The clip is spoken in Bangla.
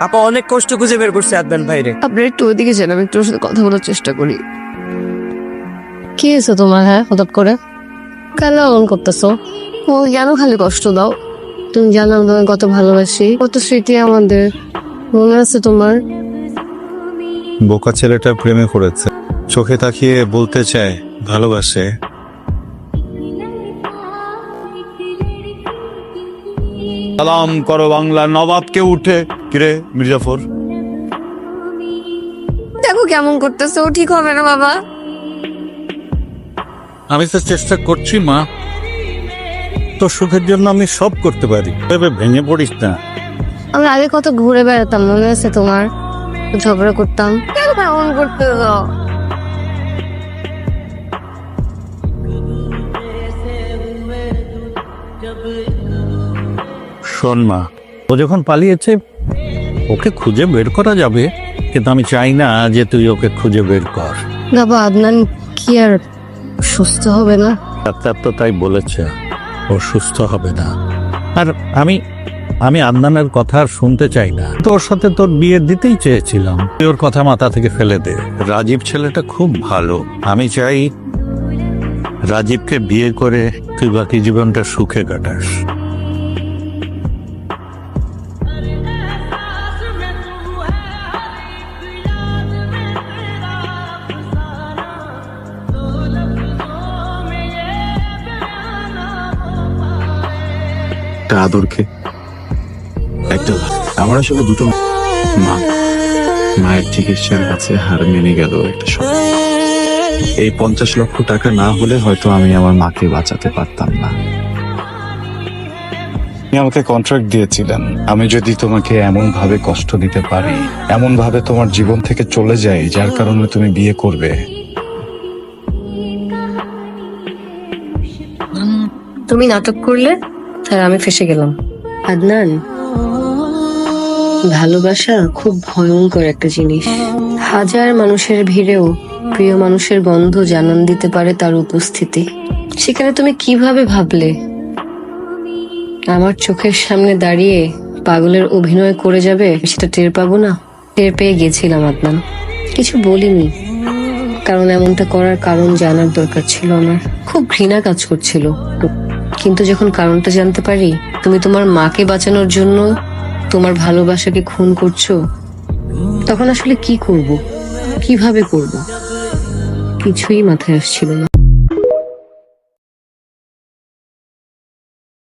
আপা অনেক কষ্ট খুঁজে বের করছে আদনান ভাইরে। আপনার একটু ওইদিকে যান আমি একটু ওর সাথে কথা বলার চেষ্টা করি। কি হয়েছে তোমার হ্যাঁ হঠাৎ করে? কেন এমন করতেছো? ও কেন খালি কষ্ট দাও? তুমি জানো আমি তোমাকে কত ভালোবাসি কত স্মৃতি আমাদের। মনে আছে তোমার? বোকা ছেলেটা প্রেমে পড়েছে। চোখে তাকিয়ে বলতে চায় ভালোবাসে। সালাম করো বাংলা নবাবকে উঠে। কিরে মির্জাফর? দেখো কেমন করতেছে ও ঠিক হবে না বাবা। আমি তো চেষ্টা করছি মা। তোর সুখের জন্য আমি সব করতে পারি। ভেবে ভেঙে পড়িস না। আমি আগে কত ঘুরে বেড়াতাম মনে আছে তোমার? ঝগড়া করতাম। কেন করতে শোন মা ও যখন পালিয়েছে ওকে খুঁজে বের করা যাবে কিন্তু আমি চাই না যে তুই ওকে খুঁজে বের কর। বাবা আদনান কি আর সুস্থ হবে না? ডাক্তার তো তাই বলেছে ও সুস্থ হবে না। আর আমি আমি আদনানের কথা আর শুনতে চাই না। তোর সাথে তোর বিয়ে দিতেই চেয়েছিলাম। তুই ওর কথা মাথা থেকে ফেলে দে। রাজীব ছেলেটা খুব ভালো। আমি চাই রাজীবকে বিয়ে করে তুই বাকি জীবনটা সুখে কাটাস। একটা আদরকে। একটা আমার আসলে দুটো মা। মায়ের চিকিৎসার কাছে হার মেনে গেল একটা সময়। এই পঞ্চাশ লক্ষ টাকা না হলে হয়তো আমি আমার মাকে বাঁচাতে পারতাম না। আমাকে কন্ট্রাক্ট দিয়েছিলেন। আমি যদি তোমাকে এমন ভাবে কষ্ট দিতে পারি এমন ভাবে তোমার জীবন থেকে চলে যাই, যার কারণে তুমি বিয়ে করবে। তুমি নাটক করলে? আর আমি ফেসে গেলাম। আদনান, ভালোবাসা খুব ভয়ঙ্কর একটা জিনিস। হাজার মানুষের ভিড়েও প্রিয় মানুষের গন্ধ জানান দিতে পারে তার উপস্থিতি। সেখানে তুমি কীভাবে ভাবলে? আমার চোখের সামনে দাঁড়িয়ে পাগলের অভিনয় করে যাবে, সেটা টের পাবো না? টের পেয়ে গেছিলাম আদনান। কিছু বলিনি, কারণ এমনটা করার কারণ জানার দরকার ছিল আমার। খুব ঘৃণা কাজ করছিল। কিন্তু যখন কারণটা জানতে পারি, তুমি তোমার মাকে বাঁচানোর জন্য তোমার ভালোবাসাকে খুন করছ, তখন আসলে কি করব? কীভাবে করব? কিছুই মাথায় আসছিল না।